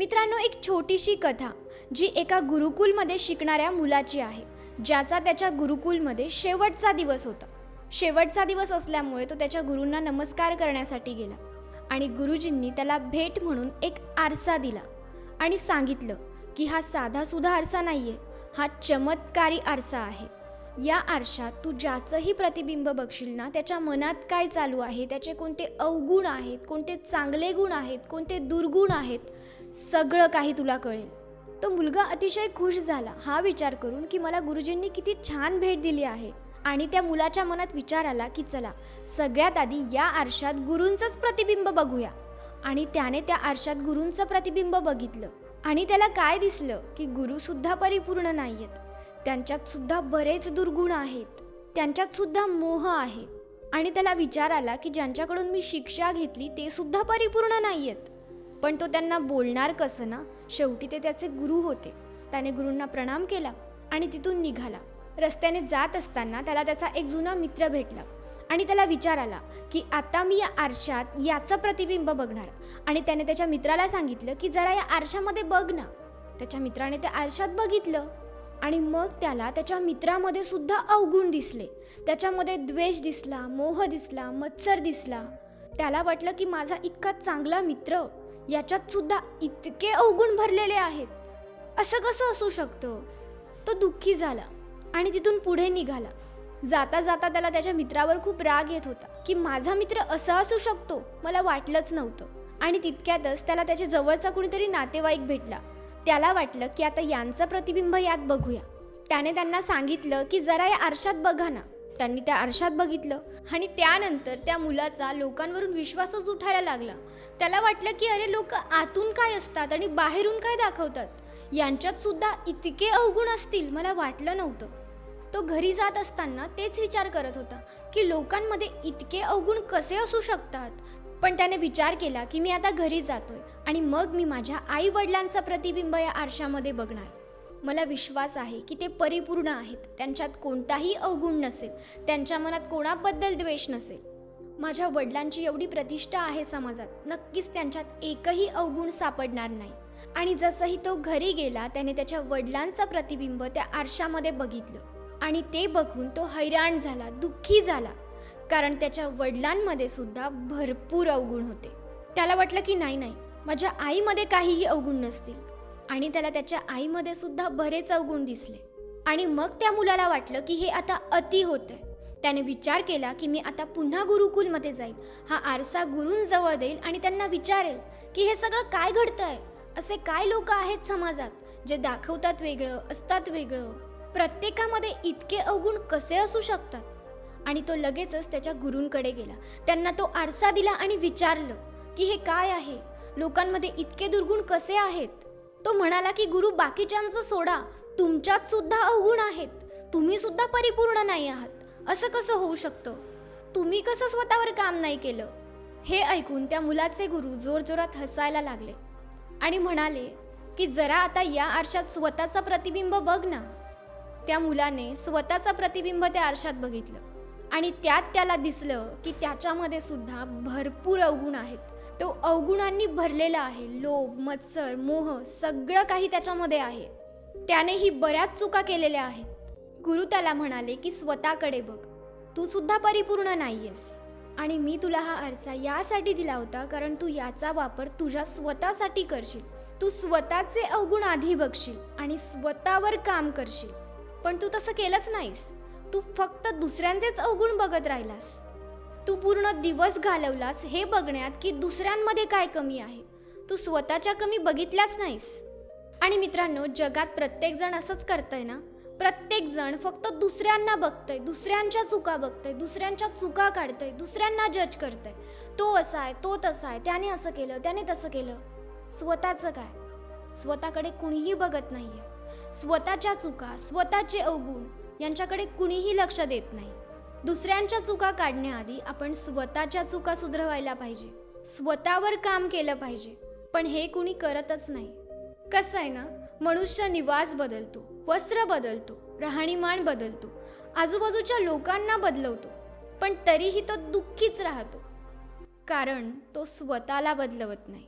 मित्रांनो एक छोटीशी कथा जी एका गुरुकुलमध्ये शिकणाऱ्या मुलाची आहे ज्याचा त्याच्या गुरुकुलमध्ये शेवटचा दिवस होता. शेवटचा दिवस असल्यामुळे तो त्याच्या गुरूंना नमस्कार करण्यासाठी गेला आणि गुरुजींनी त्याला भेट म्हणून एक आरसा दिला आणि सांगितलं की हा साधासुधा आरसा नाही आहे हा चमत्कारी आरसा आहे. या आरशात तू ज्याचंही प्रतिबिंब बघशील ना त्याच्या मनात काय चालू आहे? त्याचे कोणते अवगुण आहेत? कोणते चांगले गुण आहेत? कोणते दुर्गुण आहेत? सगळं काही तुला कळेल. तो मुलगा अतिशय खुश झाला. हा विचार करून की मला गुरुजींनी किती छान भेट दिली आहे. आणि त्या मुलाच्या मनात विचार आला की चला सगळ्यात आधी या आरशात गुरूंचंच प्रतिबिंब बघूया. आणि त्याने त्या आरशात गुरूंचं प्रतिबिंब बघितलं. आणि त्याला काय दिसलं? की गुरुसुद्धा परिपूर्ण नाही आहेत त्यांच्यात सुद्धा बरेच दुर्गुण आहेत. त्यांच्यात सुद्धा मोह आहे. आणि त्याला विचार आला की ज्यांच्याकडून मी शिक्षा घेतली ते सुद्धा परिपूर्ण नाही आहेत पण तो त्यांना बोलणार कसं ना? शेवटी ते त्याचे गुरु होते. त्याने गुरूंना प्रणाम केला आणि तिथून निघाला. रस्त्याने जात असताना त्याला त्याचा एक जुना मित्र भेटला आणि त्याला विचार आला की आता मी या आरशात याचं प्रतिबिंब बघणार. आणि त्याने त्याच्या मित्राला सांगितलं की जरा या आरशामध्ये बघ ना. त्याच्या मित्राने त्या आरशात बघितलं. आणि मग त्याला त्याच्या मित्रामध्ये सुद्धा अवगुण दिसले. त्याच्यामध्ये द्वेष दिसला मोह दिसला मत्सर दिसला. त्याला वाटलं की माझा इतका चांगला मित्र याच्यात सुद्धा इतके अवगुण भरलेले आहेत. असं कसं असू शकतं? तो दुःखी झाला आणि तिथून पुढे निघाला. जाता जाता त्याला त्याच्या मित्रावर खूप राग येत होता की माझा मित्र असा असू शकतो? मला वाटलंच नव्हतं. आणि तितक्यातच त्याला त्याच्या जवळचा कुणीतरी नातेवाईक भेटला. त्याला वाटलं की आता यांचं प्रतिबिंब यात बघूया. त्याने त्यांना सांगितलं की जरा या आरशात बघा ना. त्यांनी त्या आरशात बघितलं आणि त्यानंतर त्या मुलाचा लोकांवरून विश्वासच उठायला लागला. त्याला वाटलं की अरे लोक आतून काय असतात आणि बाहेरून काय दाखवतात? यांच्यात सुद्धा इतके अवगुण असतील मला वाटलं नव्हतं. तो घरी जात असताना तेच विचार करत होता की लोकांमध्ये इतके अवगुण कसे असू शकतात? पण त्याने विचार केला की मी आता घरी जातोय आणि मग मी माझ्या आई वडिलांचं प्रतिबिंब या आरशामध्ये बघणार. मला विश्वास आहे की ते परिपूर्ण आहेत. त्यांच्यात कोणताही अवगुण नसेल. त्यांच्या मनात कोणाबद्दल द्वेष नसेल. माझ्या वडिलांची एवढी प्रतिष्ठा आहे समाजात नक्कीच त्यांच्यात एकही अवगुण सापडणार नाही. आणि जसंही तो घरी गेला त्याने त्याच्या वडिलांचं प्रतिबिंब त्या आरशामध्ये बघितलं. आणि ते बघून तो हैराण झाला दुःखी झाला. कारण त्याच्या वडिलांमध्ये सुद्धा भरपूर अवगुण होते. त्याला वाटलं की नाही नाही माझ्या आईमध्ये काहीही अवगुण नसतील. आणि त्याला त्याच्या आईमध्ये सुद्धा बरेच अवगुण दिसले. आणि मग त्या मुलाला वाटलं की हे आता अति होतंय. त्याने विचार केला की मी आता पुन्हा गुरुकुलमध्ये जाईल हा आरसा गुरूंजवळ देईल आणि त्यांना विचारेल की हे सगळं काय घडतं आहे असे काय लोक आहेत समाजात जे दाखवतात वेगळं असतात वेगळं? प्रत्येकामध्ये इतके अवगुण कसे असू शकतात? आणि तो लगेचच त्याच्या गुरूंकडे गेला. त्यांना तो आरसा दिला आणि विचारलं की हे काय आहे? लोकांमध्ये इतके दुर्गुण कसे आहेत? तो म्हणाला की गुरु बाकीच्यांचं सोडा. तुमच्यात सुद्धा अवगुण आहेत. तुम्ही सुद्धा परिपूर्ण नाही आहात. असं कसं होऊ शकतं? तुम्ही कसं स्वतःवर काम नाही केलं? हे ऐकून त्या मुलाचे गुरु जोरजोरात हसायला लागले आणि म्हणाले की जरा आता या आरशात स्वतःचा प्रतिबिंब बघ ना. त्या मुलाने स्वतःचा प्रतिबिंब त्या आरशात बघितलं. आणि त्यात त्याला दिसलं की त्याच्यामध्ये सुद्धा भरपूर अवगुण आहेत. तो अवगुणांनी भरलेला आहे. लोभ मत्सर मोह सगळं काही त्याच्यामध्ये आहे. त्यानेही बऱ्याच चुका केलेल्या आहेत. गुरु त्याला म्हणाले की स्वतःकडे बघ. तू सुद्धा परिपूर्ण नाहीयेस. आणि मी तुला हा आरसा यासाठी दिला होता कारण तू याचा वापर तुझ्या स्वतःसाठी करशील. तू स्वतःचे अवगुण आधी बघशील आणि स्वतःवर काम करशील. पण तू तसं केलंच नाहीस. तू फक्त दुसऱ्यांचेच अवगुण बघत राहिलास. तू पूर्ण दिवस घालवलास हे बघण्यात की दुसऱ्यांमध्ये काय कमी आहे. तू स्वतःच्या कमी बघितल्याच नाहीस. आणि मित्रांनो जगात प्रत्येकजण असंच करतंय ना? प्रत्येकजण फक्त दुसऱ्यांना बघतंय दुसऱ्यांच्या चुका बघतंय दुसऱ्यांच्या चुका काढतंय दुसऱ्यांना जज करतंय. तो असा आहे तो तसा आहे त्याने असं केलं त्याने तसं केलं. स्वतःचं काय? स्वतःकडे कुणीही बघत नाही आहे स्वतःच्या चुका स्वतःचे अवगुण यांच्याकडे कुणीही लक्ष देत नाही. दुसऱ्यांच्या चुका काढण्याआधी आपण स्वतःच्या चुका सुधरवायला पाहिजे. स्वतःवर काम केलं पाहिजे. पण हे कुणी करतच नाही. कसं आहे ना मनुष्य निवास बदलतो वस्त्र बदलतो राहणीमान बदलतो आजूबाजूच्या लोकांना बदलवतो पण तरीही तो दुःखीच राहतो. कारण तो स्वतःला बदलवत नाही.